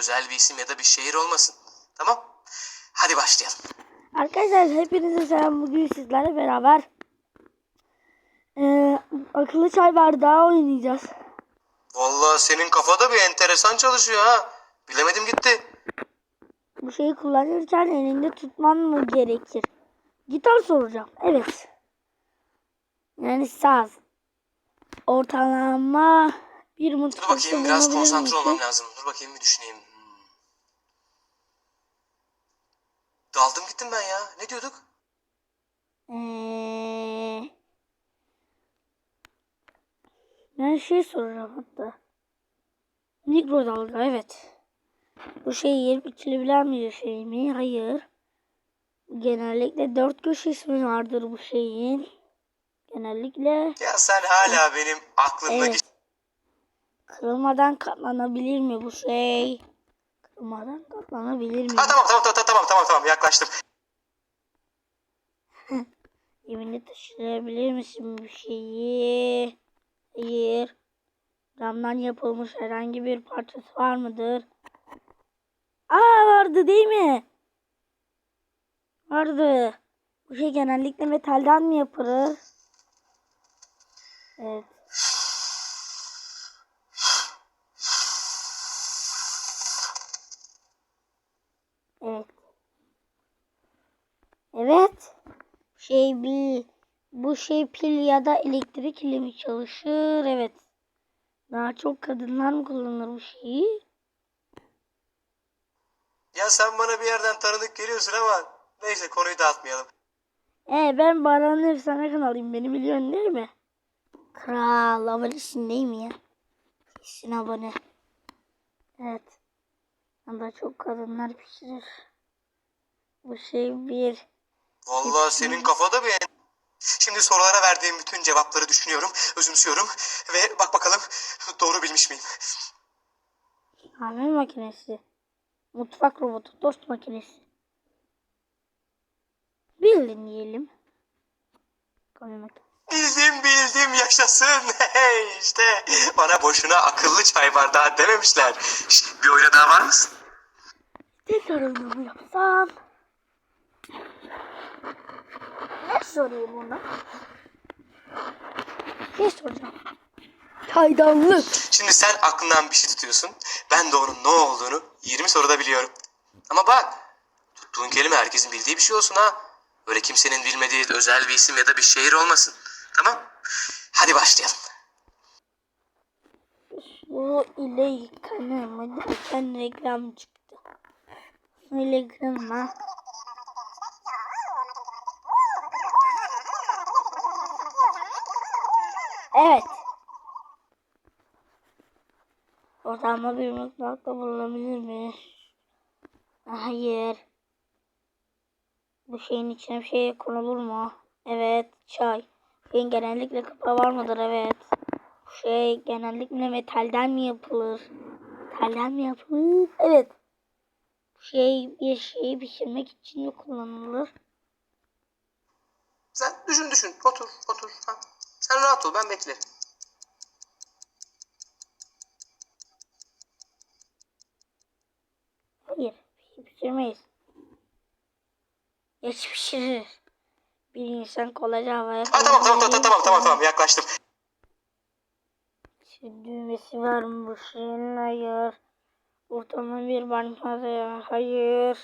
özel bir isim ya da bir şehir olmasın. Tamam? Hadi başlayalım. Arkadaşlar hepinize selam. Bugün sizlerle beraber eee, akıllı çay bardağı oynayacağız. Vallahi senin kafada bir enteresan çalışıyor ha. Bilemedim gitti. Bu şeyi kullanırken elinde tutman mı gerekir? Gitar soracağım. Evet. Yani saz. Ortalama bir Dur mutfakta bakayım biraz konsantre olmam lazım. Dur bakayım bir düşüneyim. Daldım gittim ben ya. Ne diyorduk? Eee, ben şey soracağım hatta. Mikrodalga evet. Bu şey yer içilebilen bir şey mi? Hayır. Genellikle dört köşesi mi vardır bu şeyin? Genellikle Ya sen hala benim aklımdaki... Evet. kırılmadan katlanabilir mi bu şey? Kırılmadan katlanabilir mi? Ha tamam tamam tamam tamam tamam tamam yaklaştım. Evinde taşıyabilir misin bu şeyi? Hayır. Camdan yapılmış herhangi bir parçası var mıdır? Aa vardı değil mi? Vardı. Bu şey genellikle metalden mi yapılır? Evet. Evet. Şey bir bu şey pil ya da elektrik ile mi çalışır? Evet. Daha çok kadınlar mı kullanır bu şeyi? Ya sen bana bir yerden tanıdık geliyorsun ama neyse konuyu dağıtmayalım. E ben Baran'ın efsane kanalıyım. Beni biliyorsun değil mi? Kral abonesin değil mi ya? Kesin abone. Evet. Daha çok kadınlar pişirir. Bu şey bir Vallahi senin kafada bir... Şimdi sorulara verdiğim bütün cevapları düşünüyorum, özümsüyorum ve bak bakalım doğru bilmiş miyim? kahve makinesi. Mutfak robotu. Tost makinesi. Bildin diyelim. Kahve makinesi. Bildim bildim yaşasın. Hey işte bana boşuna akıllı çay bardağı dememişler. Şş, bir oyuna daha var mısın? Tekrar oyunumu yapsam. Ne sorayım ona? Ne soracağım? Çaydanlık. Şimdi sen aklından bir şey tutuyorsun. Ben de onun ne olduğunu 20 soruda biliyorum. Ama bak tuttuğun kelime herkesin bildiği bir şey olsun ha. Öyle kimsenin bilmediği özel bir isim ya da bir şehir olmasın. Tamam? Hadi başlayalım. Su ile yıkanır mı reklam çıktı. Su ile yıkanır mı? Evet. Ortamda bir mutfakta bulunabilir mi? Hayır. Bu şeyin içine bir şey konulur mu? Evet. Çay. Şeyin genellikle kapağı var mıdır? Evet. Bu şey genellikle metalden mi yapılır? Metalden mi yapılır? Evet. Bu şey bir şeyi pişirmek için mi kullanılır? Sen düşün düşün. Otur otur. Ha. Sen rahat ol ben beklerim. Hayır. Şey pişirmeyiz. Geç pişirir. Bir insan kolayca havaya Ha, tamam tamam tamam tamam tamam tamam yaklaştım. Şu düğmesi var mı bu şeyin? Hayır. Ortamda bir banyo ya. Hayır.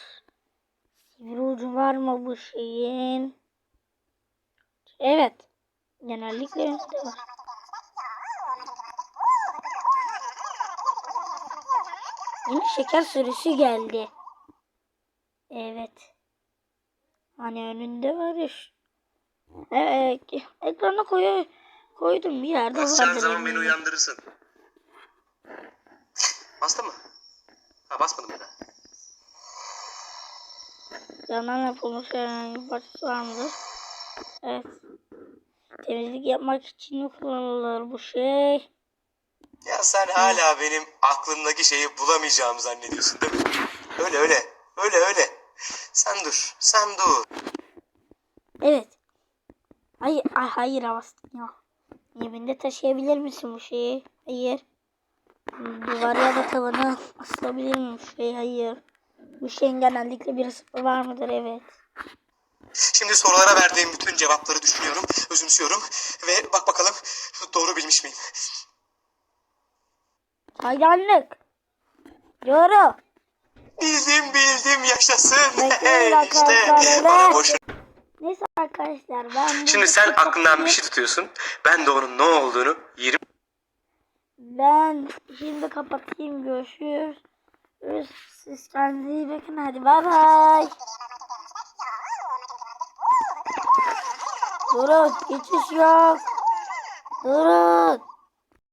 Sivri ucu var mı bu şeyin? Evet. Genellikle. Yeni şeker sürüsü geldi. Evet. Hani önünde var ya. Evet. Ekrana koy koydum bir yerde Basacağın vardır zaman beni uyandırırsın. Bastı mı? Ha basmadım ya. Yandan yapılmış herhangi bir parçası var mıdır? Evet. Temizlik yapmak için mi kullanılır bu şey? Ya sen hala benim aklımdaki şeyi bulamayacağımı zannediyorsun değil mi? Öyle öyle. Öyle öyle. Sen dur. Sen dur. Evet. Hayır, ay, hayır bastım ya. Evinde taşıyabilir misin bu şeyi? Hayır. Duvar ya da tavana asılabilir miyim? Şey hayır. Bu şeyin genellikle bir sıfır var mıdır? Evet. Şimdi sorulara verdiğim bütün cevapları düşünüyorum, özümsüyorum ve bak bakalım doğru bilmiş miyim? Hayranlık. Doğru. Bildim bildim yaşasın. İşte bana evet. boş. Neyse arkadaşlar ben Şimdi sen aklından bir şey tutuyorsun. Ben de onun ne olduğunu 20 Ben şimdi kapatayım. Görüşürüz. Siz kendinize iyi bakın. Hadi bay bay. Durun. Geçiş yok. Durun.